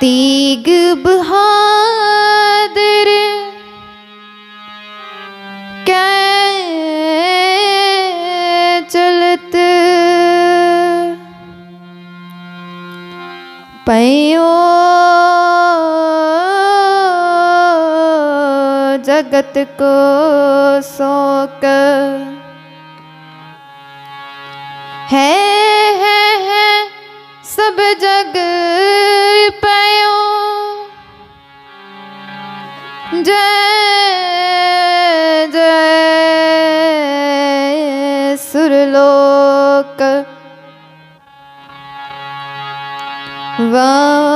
ਤੀਗ ਬਹਾਦਰ ਕੈ ਚਲਤ ਪਇਓ ਜਗਤ ਕੋ ਸੋਕ ਹੈ सब जग पयो जय जय सुरलोक वा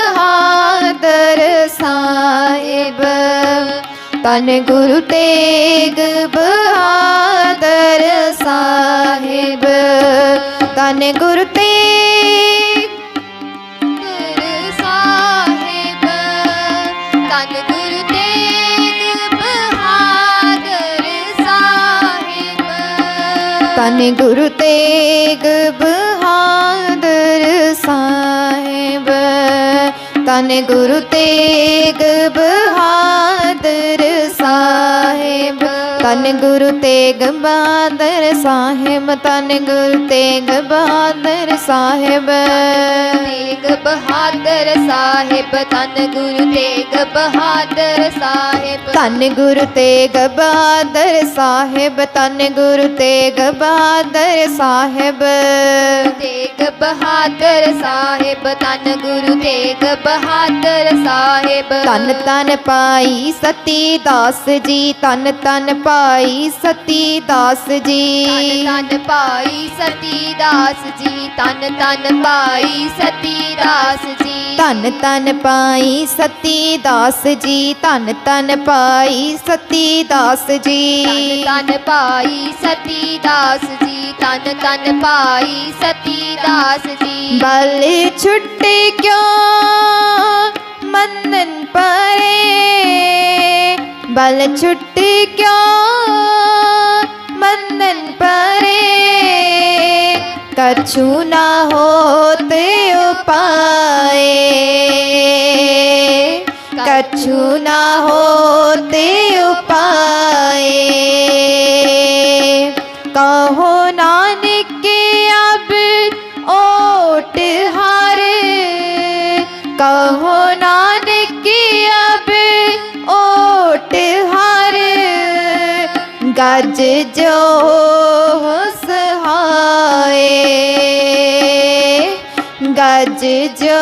ਤਨ ਗੁਰੂ ਤੇਗ ਬਹਾਦਰ ਸਾਹਿਬ। ਤਨ ਗੁਰੂ ਤੇਗ ਸਾਹਿਬ। ਤਨ ਗੁਰੂ ਤੇਗ ਬਹਾਦਰ ਸਾਹਿਬ। ਤਨ ਗੁਰੂ ਤੇਗ ਬਹਾਦਰ ਸਾਹਿਬ। ਤਨ ਗੁਰੂ ਤੇਗ ਤਨ ਗੁਰੂ ਤੇਗ ਬਹਾਦਰ ਸਾਹਿਬ ਤਨ ਗੁਰੂ ਤੇਗ ਬਹਾਦਰ ਸਾਹਿਬ। ਤੇਗ ਬਹਾਦਰ ਸਾਹਿਬ ਤਨ ਗੁਰੂ ਤੇਗ ਬਹਾਦਰ ਸਾਹਿਬ। ਤਨ ਗੁਰੂ ਤੇਗ ਬਹਾਦਰ ਸਾਹਿਬ ਤਨ ਗੁਰੂ ਤੇਗ ਬਹਾਦਰ ਸਾਹਿਬ। ਤੇਗ ਬਹਾਦਰ ਸਾਹਿਬ ਤਨ ਗੁਰੂ ਤੇਗ ਬਹਾਦਰ ਸਾਹਿਬ। ਤਨ ਤਨ ਪਾਈ ਸਤੀ ਦਾਸ ਜੀ ਤਨ ਤਨ ਪਾਈ ਸਤੀ ਦਾਸ ਜੀ। ਤਨ ਤਨ ਭਾਈ ਸਤੀ ਦਾਸ ਜੀ ਤਨ ਤਨ ਭਾਈ ਸਤੀ ਦਾਸ ਜੀ। ਤਨ ਤਨ ਪਾਈ ਸਤੀ ਦਾਸ ਜੀ ਤਨ ਤਨ ਪਾਈ ਸਤੀ ਦਾਸ ਜੀ। ਤਨ ਤਨ ਭਾਈ ਸਤੀ ਦਾਸ ਜੀ ਤਨ ਤਨ ਭਾਈ ਸਤੀ ਦਾਸ ਜੀ। ਬਲ ਛੁੱਟੇ ਕਿਉਂ? ਮੰਨਨ ਪਰੇ बल छुट्टी क्यों? मंदन परे कछु ना होते उपाय। कछु ना होते उपाय। ਗਜ ਜੋ ਸਹਾਏ। ਗੱਜ ਜੋ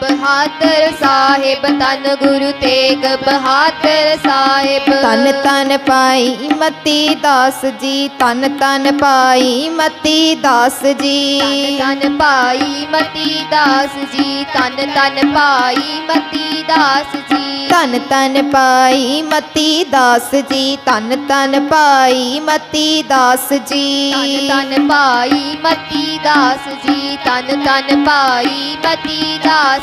ਬਹਾਦਰ ਸਾਹਿਬ ਤਨ ਗੁਰੂ ਤੇਗ ਬਹਾਦਰ ਸਾਹਿਬ। ਤਨ ਤਨ ਪਾਈ ਮਤੀ ਦਾਸ ਜੀ ਤਨ ਤਨ ਪਾਈ ਮਤੀ ਦਾਸ ਜੀ। ਤਨ ਭਾਈ ਮਤੀ ਦਾਸ ਜੀ ਤਨ ਤਨ ਭਾਈ ਮਤੀ ਦਾਸ ਜੀ। ਤਨ ਤਨ ਪਾਈ ਮਤੀ ਦਾਸ ਜੀ ਤਨ ਤਨ ਪਾਈ ਮਤੀ ਦਾਸ ਜੀ। ਤਨ ਤਨ ਭਾਈ ਮਤੀ ਦਾਸ ਜੀ ਤਨ ਤਨ ਭਾਈ ਮਤੀ ਦਾਸ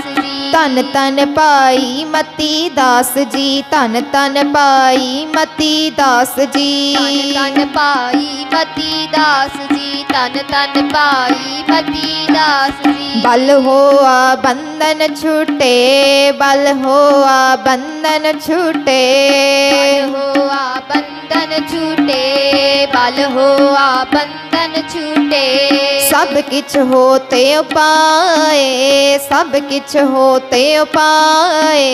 ਤਨ ਤਨ ਪਾਈ ਮਤੀ ਦਾਸ ਜੀ ਤਨ ਤਨ ਪਾਈ ਮਤੀ ਦਾਸ ਜੀ ਤਨ ਤਨ ਭਾਈ ਮਤੀ ਦਾਸ ਜੀ ਤਨ ਤਨ ਭਾਈ ਮਤੀ ਦਾਸ ਜੀ ਬਲ ਹੋਆ ਬੰਧਨ ਛੂਟੇ ਬਲ ਹੋਆ ਬੰਧਨ ਛੂਟੇ ਬਲ ਹੋਆ ਬੰਧਨ ਛੂਟੇ ਬਲ ਹੋਆ ਬੰਧਨ ਛੂਟੇ ਸਭ ਕਿਛ ਹੋਤੇ ਉਪਾਏ ਸਭ ਕਿਛ किछ होते उपाए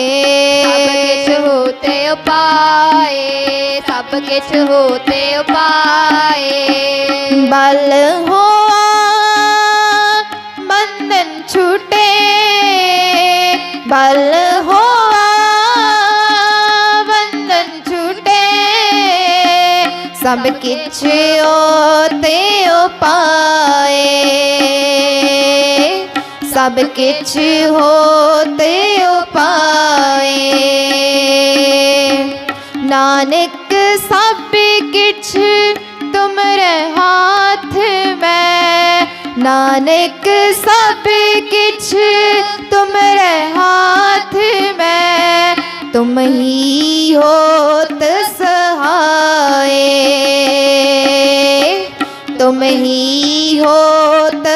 सब किछ होते उपाए सब किछ होते उपाए बल हो बंधन छूटे बल हो बंधन छूटे सब किछ होते उपाए सब किछ होते उपाए नानक सब किछ तुमरे हाथ में नानक सब किछ तुमरे हाथ में तुम ही हो सहाय तुम ही हो त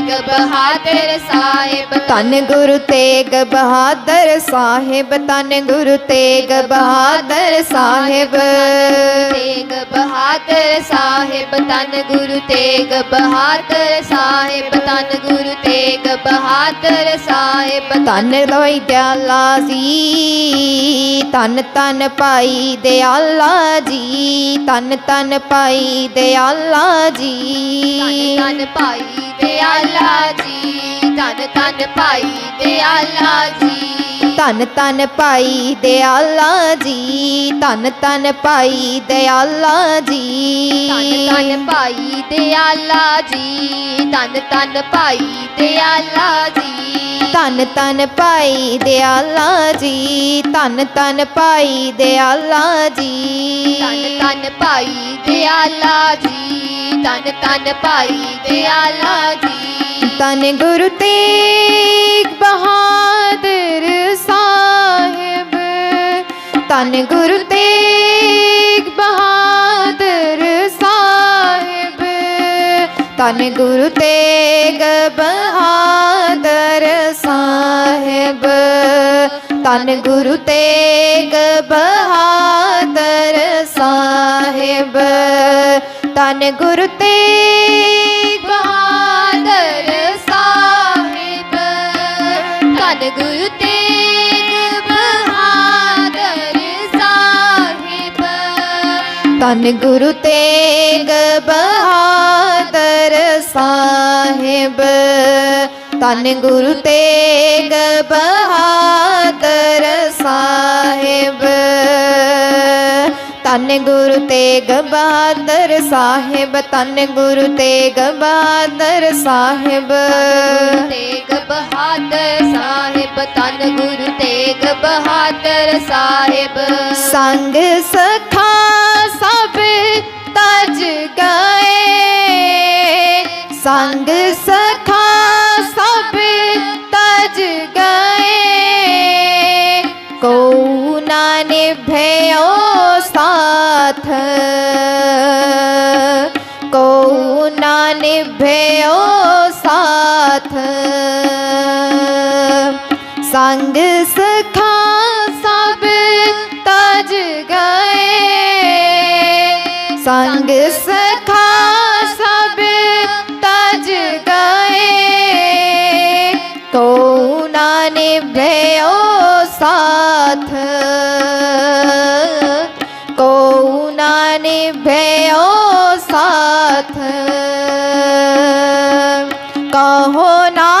ਬਹਾਦਰ ਸਾਹਿਬ। ਤਨ ਗੁਰੂ ਤੇਗ ਬਹਾਦਰ ਸਾਹਿਬ ਤਨ ਗੁਰੂ ਤੇਗ ਬਹਾਦਰ ਸਾਹਿਬ। ਤੇਗ ਬਹਾਦਰ ਸਾਹਿਬ ਤਨ ਗੁਰੂ ਤੇਗ ਬਹਾਦਰ ਸਾਹਿਬ ਤਨ ਗੁਰੂ ਤੇਗ ਬਹਾਦਰ ਸਾਹਿਬ। ਤਨ ਲੋਈ ਦਿਆਲਾ ਜੀ ਤਨ ਤਨ ਭਾਈ ਦਿਆਲਾ ਜੀ ਤਨ ਤਨ ਭਾਈ ਦਿਆਲਾ ਜੀ। ਤਨ ਭਾਈ ਦਿਆਲਾ ਜੀ ਤਨ ਤਨ ਭਾਈ ਦਿਆਲਾ ਜੀ। ਤਨ ਤਨ ਭਾਈ ਦਿਆਲਾ ਜੀ ਤਨ ਤਨ ਭਾਈ ਦਿਆਲਾ ਜੀ। ਤਨ ਤਨ ਭਾਈ ਦਿਆਲਾ ਜੀ ਤਨ ਤਨ ਭਾਈ ਦਿਆਲਾ ਜੀ। ਤਨ ਤਨ ਭਾਈ ਦਿਆਲਾ ਜੀ ਤਨ ਤਨ ਭਾਈ ਦਿਆਲਾ ਜੀ। ਤਨ ਭਾਈ ਦਿਆਲਾ ਜੀ। ਤਨ ਤਨ ਭਾਈ ਦਿਆਲਾ ਜੀ। ਤਨ ਗੁਰੂ ਤੇਗ ਬਹਾਦਰ ਸਾਹਿਬ। ਤਨ ਗੁਰੂ ਤੇਗ ਬਹਾਦਰ ਸਾਹਿਬ। ਤਨ ਗੁਰੂ ਤੇਗ ਬਹਾਦਰ ਸਾਹਿਬ। ਤਨ ਗੁਰੂ ਤੇਗ ਬਹਾਦਰ ਤਨ ਗੁਰੂ ਤੇਗ ਬਹਾਦਰ ਸਾਹਿਬ। ਤਨ ਗੁਰੂ ਤੇਗ ਬਹਾਦਰ ਸਾਹਿਬ। ਤਨ ਗੁਰੂ ਤੇਗ ਬਹਾਦਰ ਸਾਹਿਬ। ਤਨ ਗੁਰੂ ਤੇਗ ਬਹਾਦਰ ਤਨ ਗੁਰੂ ਤੇਗ ਬਹਾਦਰ ਸਾਹਿਬ ਤਨ ਗੁਰੂ ਤੇਗ ਬਹਾਦਰ ਸਾਹਿਬ। ਤੇਗ ਬਹਾਦਰ ਸਾਹਿਬ ਤਨ ਗੁਰੂ ਤੇਗ ਬਹਾਦਰ ਸਾਹਿਬ। ਸੰਗ ਸਖਾ ਸਭ ਤਜ ਗਏ। ਸੰਗ ਸਖਾ ਸਭ ਤਜ ਗਏ। ਕੋ ਨਾ ਨਿਭਿਓ साथ को ना निभयो साथ संग सखा না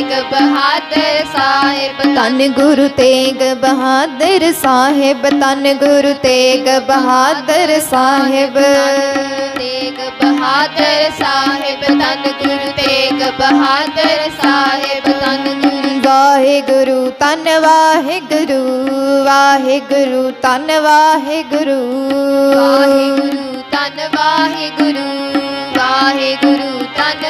ਤੇਗ ਬਹਾਦਰ ਸਾਹਿਬ। ਤਨ ਗੁਰੂ ਤੇਗ ਬਹਾਦਰ ਸਾਹਿਬ ਤਨ ਗੁਰੂ ਤੇਗ ਬਹਾਦਰ ਸਾਹਿਬ। ਤੇਗ ਬਹਾਦਰ ਸਾਹਿਬ ਤਨ ਗੁਰੂ ਤੇਗ ਬਹਾਦਰ ਸਾਹਿਬ। ਤਨ ਗੁਰੂ ਵਾਹਿਗੁਰੂ ਤਨ ਵਾਹਿਗੁਰੂ ਵਾਹਿਗੁਰੂ ਤਨ ਵਾਹਿਗੁਰੂ। ਵਾਹਿਗੁਰੂ ਤਨ ਵਾਹਿਗੁਰੂ ਵਾਹਿਗੁਰੂ ਤਨ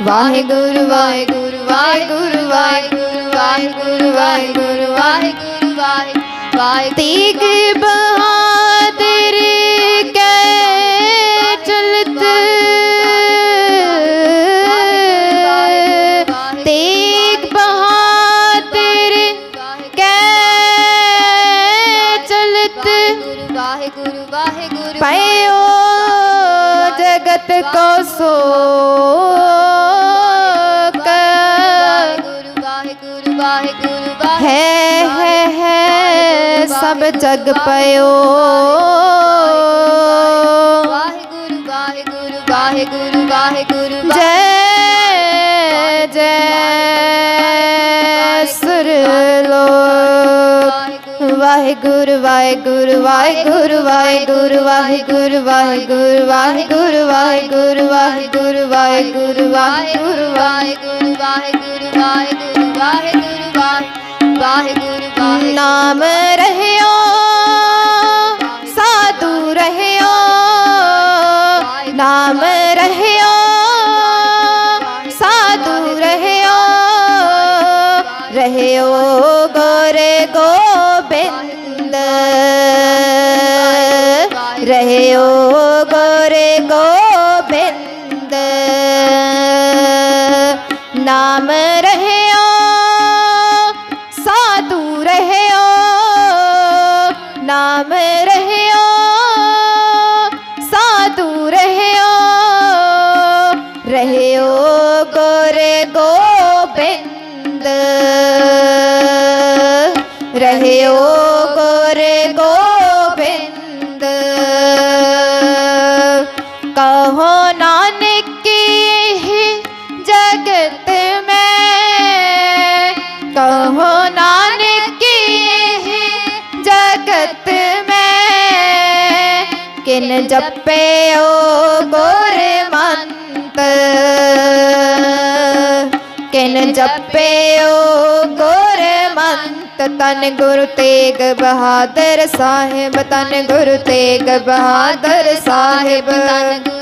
ਵਾਹਿਗੁਰੂ ਵਾਹਿਗੁਰੂ ਵਾਹਿਗੁਰੂ ਵਾਹਿਗੁਰੂ ਵਾਹਿਗੁਰੂ ਵਾਹਿਗੁਰੂ ਵਾਹਿਗੁਰੂ ਵਾਹਿਗੁਰੂ ਵਾਹਿਗੁਰੂ। ਵਾਹਿਗੁਰੂ ਤੀਗ ਬਹਾਦਰ ਕੈ ਚਲਤ। ਤੀਗ ਬਹਾਦਰ ਕੈ ਚਲਤ। ਵਾਹਿਗੁਰੂ ਵਾਹਿਗੁਰੂ ਪਇਓ ਜਗਤ ਕੋ ਜਗ ਪਇਓ ਵਾਹਿਗੁਰੂ ਵਾਹਿਗੁਰੂ ਵਾਹਿਗੁਰੂ ਵਾਹਿਗੁਰੂ ਜੈ ਜੈ ਸੁਰ ਵਾਹਿਗੁਰੂ ਵਾਹਿਗੁਰੂ ਵਾਹਿਗੁਰੂ ਵਾਹਿਗੁਰੂ ਵਾਹਿਗੁਰੂ ਵਾਹਿਗੁਰੂ ਵਾਹਿਗੁਰੂ ਵਾਹਿਗੁਰੂ ਵਾਹਿਗੁਰੂ ਵਾਹਿਗੁਰੂ ਵਾਹਿਗੁਰੂ ਵਾਹਿਗੁਰੂ ਵਾਹਿਗੁਰੂ ਵਾਹਿਗੁਰੂ ਵਾਹਿਗੁਰੂ ਵਾਹਿਗੁਰੂ ਵਾਹਿਗੁਰੂ ਨਾਮ ਰਹਿਓ ਸਾਧੂ ਰਹਿਓ ਨਾਮ ਰਹਿਓ ਸਾਧੂ ਰਹਿਓ ਰਹਿਓ ਜਪਿਓ ਗੁਰਮੰਤ ਕਿਨ ਜਪਿਓ ਗੁਰਮੰਤ ਤਨ ਗੁਰੂ ਤੇਗ ਬਹਾਦਰ ਸਾਹਿਬ ਤਨ ਗੁਰੂ ਤੇਗ ਬਹਾਦਰ ਸਾਹਿਬ ਤਨ ਗੁਰੂ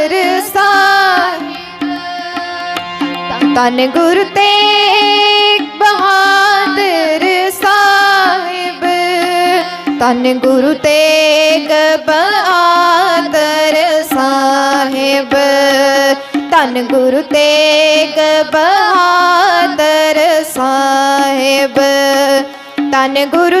ਸਾਹਿਬ ਧੰਨ ਗੁਰੂ ਤੇਗ ਬਹਾਦਰ ਸਾਹਿਬ। ਧੰਨ ਗੁਰੂ ਤੇਗ ਬਹਾਦਰ ਸਾਹਿਬ। ਧੰਨ ਗੁਰੂ ਤੇਗ ਬਹਾਦਰ ਸਾਹਿਬ। ਧੰਨ ਗੁਰੂ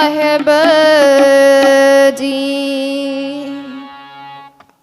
ਸਾਹਿਬ ਜੀ।